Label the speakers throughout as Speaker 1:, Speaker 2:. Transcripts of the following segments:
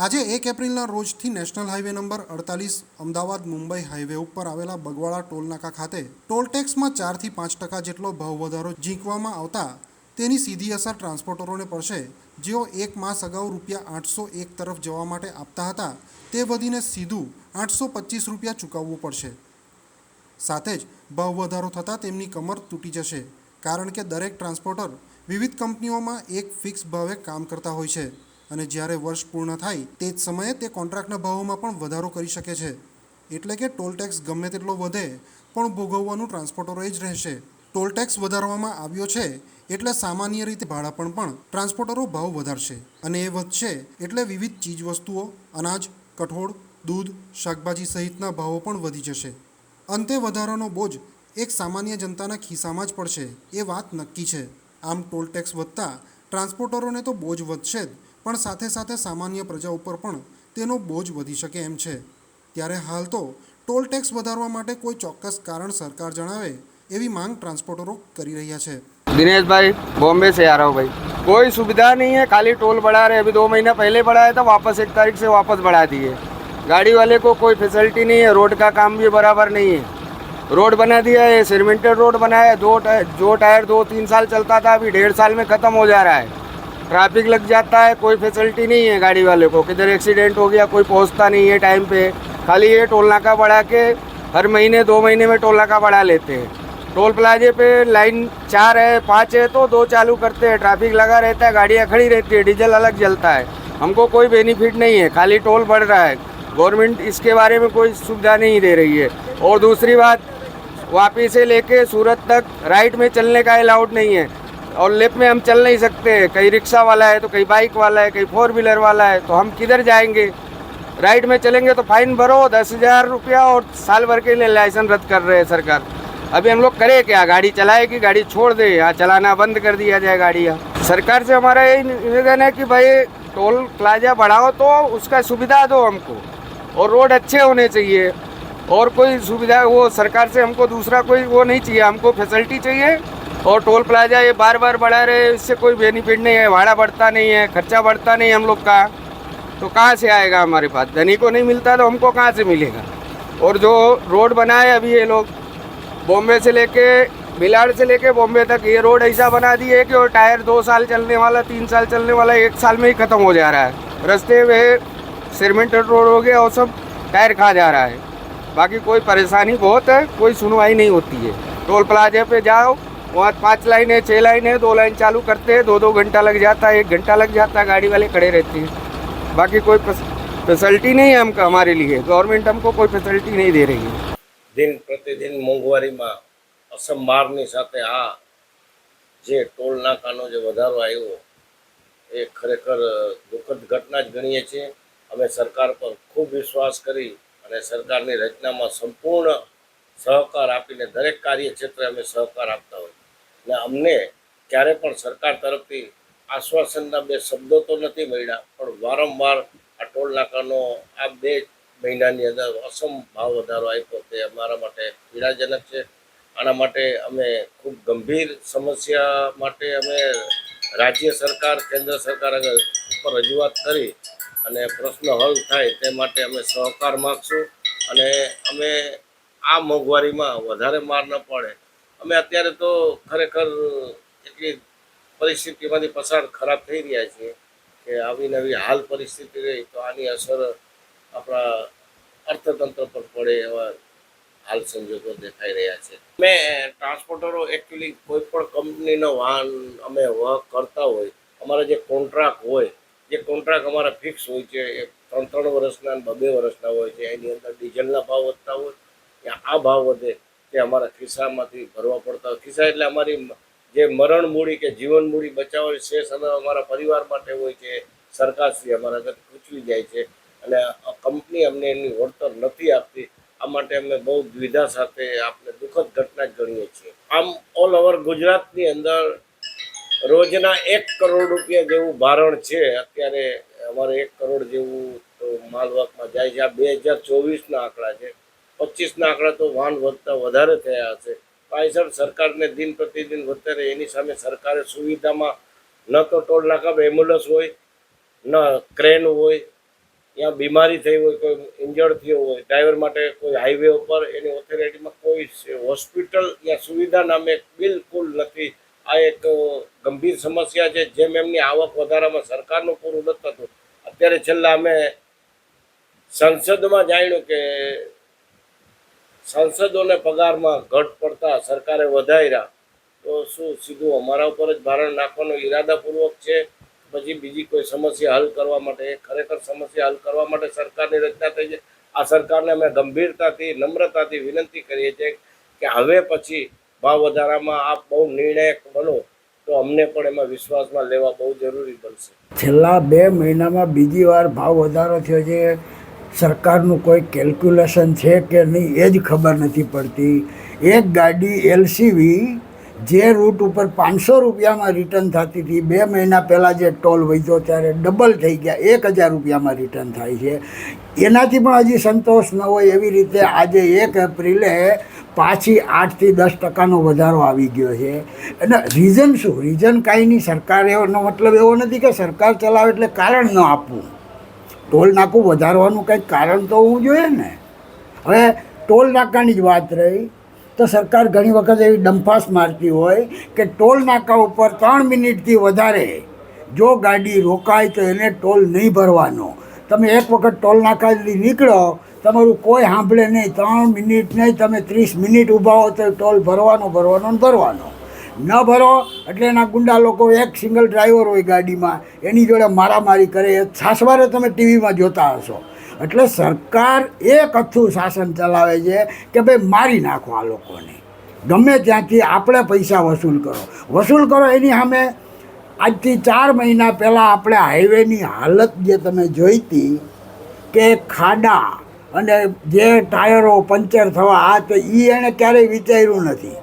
Speaker 1: આજે એક એપ્રિલના રોજથી નેશનલ હાઈવે નંબર અડતાલીસ, અમદાવાદ, મુંબઈ હાઈવે ઉપર આવેલા બગવાડા ટોલનાકા ખાતે ટોલ ટેક્સમાં ચારથી પાંચ ટકા જેટલો ભાવ વધારો ઝીંકવામાં આવતા તેની સીધી અસર ટ્રાન્સપોર્ટરોને પડશે. જેઓ એક માસ અગાઉ રૂપિયા આઠસો એક તરફ જવા માટે આપતા હતા, તે વધીને સીધું આઠસો પચીસ રૂપિયા ચૂકવવું પડશે. સાથે જ ભાવ વધારો થતાં તેમની કમર તૂટી જશે, કારણ કે દરેક ટ્રાન્સપોર્ટર વિવિધ કંપનીઓમાં એક ફિક્સ ભાવે કામ કરતા હોય છે. અને જ્યારે વર્ષ પૂર્ણ થાય, તે જ સમયે તે કોન્ટ્રાક્ટના ભાવોમાં પણ વધારો કરી શકે છે. એટલે કે ટોલ ટેક્સ ગમે તેટલો વધે, પણ ભોગવવાનું ટ્રાન્સપોર્ટરોએ જ રહેશે. ટોલ ટેક્સ વધારવામાં આવ્યો છે, એટલે સામાન્ય રીતે ભાડા પણ પણ ટ્રાન્સપોર્ટરો ભાવ વધારશે. અને એ વધશે એટલે વિવિધ ચીજવસ્તુઓ, અનાજ, કઠોળ, દૂધ, શાકભાજી સહિતના ભાવો પણ વધી જશે. અંતે વધારાનો બોજ એક સામાન્ય જનતાના ખિસ્સામાં જ પડશે, એ વાત નક્કી છે. આમ ટોલ ટેક્સ વધતા ટ્રાન્સપોર્ટરોને તો બોજ વધશે જ પણ સાથે સાથે સામાન્ય પ્રજા ઉપર પણ તેનો બોજ વધી શકે એમ છે ત્યારે હાલ તો ટોલ ટેક્સ વધારવા માટે કોઈ ચોક્કસ કારણ સરકાર જણાવે એવી માંગ ટ્રાન્સપોર્ટરો કરી રહ્યા છે
Speaker 2: दिनेश भाई बॉम्बे से आ रहा हूँ भाई कोई सुविधा नहीं है खाली टोल बढ़ा रहे अभी दो महीना पहले बढ़ाया था वापस एक तारीख से वापस बढ़ा दिए गाड़ी वाले को कोई फैसिलिटी नहीं है रोड का काम भी बराबर नहीं है रोड बना दिया है सीमेंटेड रोड बनाया है दो टायर जो टायर दो तीन साल चलता था अभी डेढ़ साल में ख़त्म हो जा रहा है ट्रैफ़िक लग जाता है, कोई फैसिलिटी नहीं है गाड़ी वाले को। किधर एक्सीडेंट हो गया, कोई पहुँचता नहीं है टाइम पे। खाली ये टोल नाका बढ़ा के हर महीने, दो महीने में टोल नाका बढ़ा लेते हैं। टोल प्लाजे पे लाइन चार है, पाँच है तो दो चालू करते हैं। ट्रैफ़िक लगा रहता है, गाड़ियाँ खड़ी रहती है, डीजल अलग जलता है। हमको कोई बेनिफिट नहीं है, खाली टोल बढ़ रहा है। गवर्नमेंट इसके बारे में कोई सुविधा नहीं दे रही है। और दूसरी बात वापी से लेके सूरत तक, राइट में चलने का अलाउड नहीं है। और लेफ़्ट में हम चल नहीं सकते। कहीं रिक्शा वाला है तो कहीं बाइक वाला है, कहीं फोर व्हीलर वाला है तो हम किधर जाएँगे? राइट में चलेंगे तो फाइन भरो, दस हज़ार रुपया और साल भर के लिए लाइसेंस रद्द कर रहे हैं सरकार। अभी हम लोग करें क्या? गाड़ी चलाएगी, गाड़ी छोड़ दे। या चलाना बंद कर दिया जाए गाड़ियाँ सरकार से हमारा यही निवेदन है कि भाई, टोल प्लाजा बढ़ाओ तो उसका सुविधा दो हमको, और रोड अच्छे होने चाहिए। और कोई सुविधा वो सरकार से हमको दूसरा कोई वो नहीं चाहिए, हमको फैसिलिटी चाहिए। और टोल प्लाजा ये बार बार बढ़ा रहे इससे कोई बेनिफिट नहीं है, भाड़ा बढ़ता नहीं है, खर्चा बढ़ता नहीं है हम लोग का। तो कहाँ से आएगा हमारे पास? धनी को नहीं मिलता तो हमको कहाँ से मिलेगा? और जो रोड बनाए अभी ये लोग, बॉम्बे से लेके बिलाड़ से लेके बॉम्बे तक, ये रोड ऐसा बना दिए कि वो टायर दो साल चलने वाला, तीन साल चलने वाला, एक साल में ही ख़त्म हो जा रहा है। रास्ते में सीमेंटेड रोड हो गया, और सब टायर खा जा रहा है। बाकी कोई परेशानी बहुत है, कोई सुनवाई नहीं होती है। टोल प्लाजे पे जाओ वहाँ पांच लाइन है छः लाइन है दो लाइन चालू करते हैं दो दो घंटा लग जाता है एक घंटा लग जाता है गाड़ी वाले खड़े रहते हैं बाकी कोई फैसिलिटी नहीं है हमको हमारे लिए गवर्नमेंट हमको कोई फैसिलिटी नहीं दे रही है
Speaker 3: દિન પ્રતિદિન મોંઘવારીમાં અસંભારની સાથે આ જે ટોલ નાકાનો જે વધારો આવ્યો એ ખરેખર દુઃખદ ઘટના જ ગણીએ છીએ અમે સરકાર પર ખૂબ વિશ્વાસ કરી અને સરકારની રચનામાં સંપૂર્ણ સહકાર આપીને દરેક કાર્યક્ષેત્રે અમે સહકાર આપતા હોય ને અમને ક્યારે પણ સરકાર તરફથી આશ્વાસનના બે શબ્દો તો નથી મળ્યા, પણ વારંવાર આ ટોલ નાકાનો આ બે મહિનાની અંદર અસમ ભાવ વધારો આપ્યો તે અમારા માટે પીડાજનક છે. આના માટે અમે ખૂબ ગંભીર સમસ્યા માટે અમે રાજ્ય સરકાર, કેન્દ્ર સરકાર આગળ ઉપર રજૂઆત કરી અને પ્રશ્ન હલ થાય તે માટે અમે સહકાર માગશું અને અમે આ મોંઘવારીમાં વધારે માર ન પડે. અમે અત્યારે તો ખરેખર એટલી પરિસ્થિતિમાંથી પસાર ખરાબ થઈ રહ્યા છીએ કે આવી નવી હાલ પરિસ્થિતિ રહી તો આની અસર આપણા અર્થતંત્ર પર પડે એવા હાલ સંજોગો દેખાઈ રહ્યા છે. અમે ટ્રાન્સપોર્ટરો એકચ્યુઅલી કોઈ પણ કંપનીનો વાહન અમે વર્ક કરતા હોય, અમારા જે કોન્ટ્રાક્ટ હોય, જે કોન્ટ્રાક્ટ અમારા ફિક્સ હોય છે, એ ત્રણ ત્રણ વર્ષના બે વર્ષના હોય છે, એની અંદર ડીઝલના ભાવ વધતા હોય કે આ ભાવ વધે તે અમારા ખિસ્સામાંથી ભરવા પડતા ખિસ્સા એટલે અમારી જે મરણ મૂડી કે જીવન મૂડી બચાવવાની શેષ અમે અમારા પરિવાર માટે હોય છે, સરકારશ્રી અમારા ઘરે પૂછવી જાય છે. અને કંપની અમને એની વળતર નથી આપતી. આ માટે અમે બહુ દ્વિધા સાથે આપણે દુઃખદ ઘટના ગણીએ છીએ. આમ ઓલ ઓવર ગુજરાતની અંદર રોજના એક કરોડ રૂપિયા જેવું ભારણ છે. અત્યારે અમારે એક કરોડ જેવું માલવાકમાં જાય છે. આ બે હજાર ચોવીસના આંકડા છે. પચીસના આંકડા તો વાહન વધતા વધારે થયા હશે પાછળ સરકારને દિન પ્રતિદિન વધતા રહે એની સામે સરકારે સુવિધામાં ન તો ટોલ નાકા એમ્બ્યુલન્સ હોય, ન ક્રેન હોય, ત્યાં બીમારી થઈ હોય, કોઈ ઇન્જર્ડ થયો હોય ડ્રાઈવર માટે કોઈ હાઈવે ઉપર એની ઓથોરિટીમાં કોઈ હોસ્પિટલ યા સુવિધા નામે બિલકુલ નથી. આ એક ગંભીર સમસ્યા છે, જેમ એમની આવક વધારામાં સરકારનું પૂરું નથી થતું. અત્યારે છેલ્લા અમે સંસદમાં જાણ્યું કે સાંસદોને પગારમાં ઘટ પડતા સરકારે વધાર્યા, તો શું સીધું અમારા ઉપર જ ભારણ નાખવાનો ઈરાદાપૂર્વક છે? પછી બીજી કોઈ સમસ્યા હલ કરવા માટે, ખરેખર સમસ્યા હલ કરવા માટે સરકારની રચના થઈ છે? આ સરકારને અમે ગંભીરતાથી, નમ્રતાથી વિનંતી કરીએ છીએ કે હવે પછી ભાવ વધારામાં આપ બહુ નિર્ણાયક બનો, તો અમને પણ એમાં વિશ્વાસમાં લેવા બહુ જરૂરી બનશે.
Speaker 4: છેલ્લા બે મહિનામાં બીજી વાર ભાવ વધારો થયો છે. સરકારનું કોઈ કેલ્ક્યુલેશન છે કે નહીં એ જ ખબર નથી પડતી. એક ગાડી એલસીવી જે રૂટ ઉપર પાંચસો રૂપિયામાં રિટર્ન થતી હતી. બે મહિના પહેલાં જે ટોલ વધ્યો ત્યારે ડબલ થઈ ગયા. એક હજાર રૂપિયામાં રિટર્ન થાય છે. એનાથી પણ હજી સંતોષ ન હોય એવી રીતે આજે એક એપ્રિલે પાછી આઠથી દસ ટકાનો વધારો આવી ગયો છે. અને રીઝન શું? રીઝન કાંઈ નહીં. સરકાર એનો મતલબ એવો નથી કે સરકાર ચલાવે એટલે કારણ ન આપવું. ટોલ નાકું વધારવાનું કંઈક કારણ તો હોવું જોઈએ ને? હવે ટોલ નાકાની જ વાત રહી. તો સરકાર ઘણી વખત એવી ડંફાસ મારતી હોય કે ટોલ નાકા ઉપર ત્રણ મિનિટથી વધારે જો ગાડી રોકાય તો એને ટોલ નહીં ભરવાનો. તમે એક વખત ટોલ નાકાથી નીકળો, તમારું કોઈ સાંભળે નહીં. ત્રણ મિનિટ નહીં, તમે ત્રીસ મિનિટ ઊભા હો તો ટોલ ભરવાનો ભરવાનો ને ભરવાનો. ન ભરો એટલે એના ગુંડા લોકો એક સિંગલ ડ્રાઈવર હોય ગાડીમાં, એની જોડે મારામારી કરે, એ છાસવારે તમે ટીવીમાં જોતા હશો. એટલે સરકાર એક અથું શાસન ચલાવે છે કે ભાઈ મારી નાખો આ લોકોને. ગમે ત્યાંથી આપણે પૈસા વસૂલ કરો. વસૂલ કરો એની સામે આજથી ચાર મહિના પહેલાં આપણે હાઈવેની હાલત જે તમે જોઈ હતી કે ખાડા અને જે ટાયરો પંચર થવા, આ તો એ એણે ક્યારેય વિચાર્યું નથી.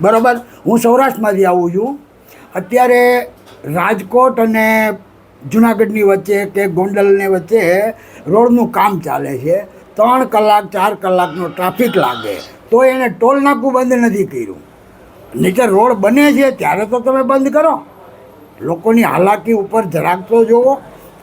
Speaker 4: બરાબર? હું સૌરાષ્ટ્રમાંથી આવું છું. અત્યારે રાજકોટ અને જુનાગઢની વચ્ચે કે ગોંડલની વચ્ચે રોડનું કામ ચાલે છે. ત્રણ કલાક, ચાર કલાકનો ટ્રાફિક લાગે. તો એને ટોલ નાકું બંધ નથી કર્યું. નીચે રોડ બને છે, ત્યારે તો તમે બંધ કરો. લોકોની હાલાકી ઉપર જરાક તો જુઓ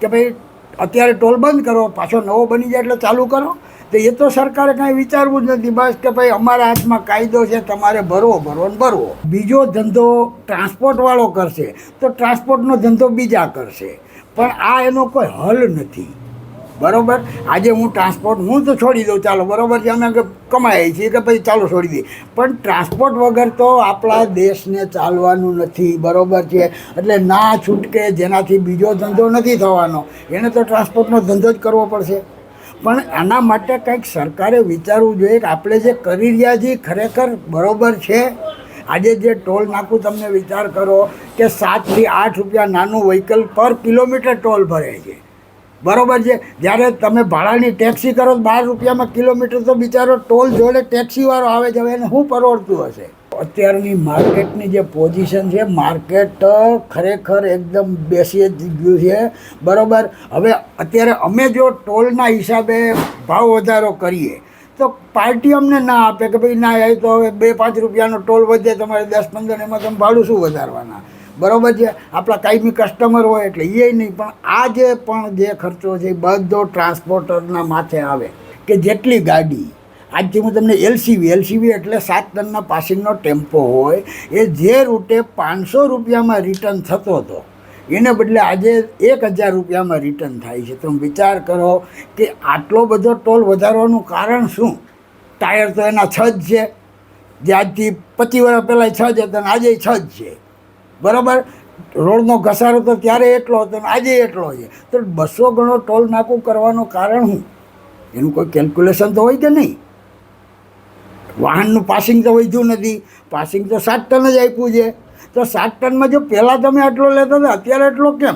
Speaker 4: કે ભાઈ, અત્યારે ટોલ બંધ કરો, પાછો નવો બની જાય એટલે ચાલુ કરો. તો એ તો સરકારે કાંઈ વિચારવું જ નથી. બસ કે ભાઈ અમારા હાથમાં કાયદો છે, તમારે ભરવો ભરવો ને ભરવો. બીજો ધંધો ટ્રાન્સપોર્ટવાળો કરશે, તો ટ્રાન્સપોર્ટનો ધંધો બીજા કરશે. પણ આ એનો કોઈ હલ નથી. બરોબર? આજે હું ટ્રાન્સપોર્ટ હું તો છોડી દઉં, ચાલો, બરોબર છે? અમે કમાઈએ છીએ કે પછી ચાલો છોડી દઈએ. પણ ટ્રાન્સપોર્ટ વગર તો આપણા દેશને ચાલવાનું નથી, બરોબર છે? એટલે ના છૂટકે જેનાથી બીજો ધંધો નથી થવાનો. એને તો ટ્રાન્સપોર્ટનો ધંધો જ કરવો પડશે. પણ આના માટે કંઈક સરકારે વિચારવું જોઈએ કે આપણે જે કરી રહ્યા છીએ ખરેખર બરોબર છે? આજે જે ટોલ નાકું તમને વિચાર કરો કે સાતથી આઠ રૂપિયા નાનું વ્હીકલ પર કિલોમીટર ટોલ ભરે છે. બરોબર છે? જ્યારે તમે ભાડાની ટેક્સી કરો બાર રૂપિયામાં કિલોમીટર તો બિચારો ટોલ જોડે ટેક્સીવાળો આવે છે એને શું પરવડતું હશે? અત્યારની માર્કેટની જે પોઝિશન છે, માર્કેટ ખરેખર એકદમ બેસી જ ગયું છે. બરાબર? હવે અત્યારે અમે જો ટોલના હિસાબે ભાવ વધારો કરીએ, તો પાર્ટી અમને ના આપે કે ભાઈ ના, એ તો હવે બે પાંચ રૂપિયાનો ટોલ વધે, તમારે દસ પંદર એમાં તમે ભાડું શું વધારવાના? બરાબર છે? આપણા કાયમી કસ્ટમર હોય એટલે એ નહીં, પણ આ જે પણ જે ખર્ચો છે, એ બધો ટ્રાન્સપોર્ટરના માથે આવે કે જેટલી ગાડી આજથી હું તમને એલસીવી એલસીવી એટલે સાત ટનના પાસિંગનો ટેમ્પો હોય, એ જે રૂટે પાંચસો રૂપિયામાં રિટર્ન થતો હતો, એને બદલે આજે એક હજાર રૂપિયામાં રિટર્ન થાય છે. તમે વિચાર કરો કે આટલો બધો ટોલ વધારવાનું કારણ શું? ટાયર તો એના છ જ છે. જે આજથી પચીસ વર્ષ પહેલાં છ જ હતા અને આજે છ જ છે. બરાબર? રોડનો ઘસારો તો ત્યારે એટલો હતો ને આજે એટલો છે. તો બસો ગણો ટોલ નાકું કરવાનું કારણ શું? એનું કોઈ કેલ્ક્યુલેશન તો હોય કે નહીં? વાહનનું પાસિંગ તો વધ્યું નથી. પાસિંગ તો સાત ટન જ આપ્યું છે. તો સાત ટનમાં જો પહેલાં તમે આટલો લેતા હતા, અત્યારે એટલો કેમ?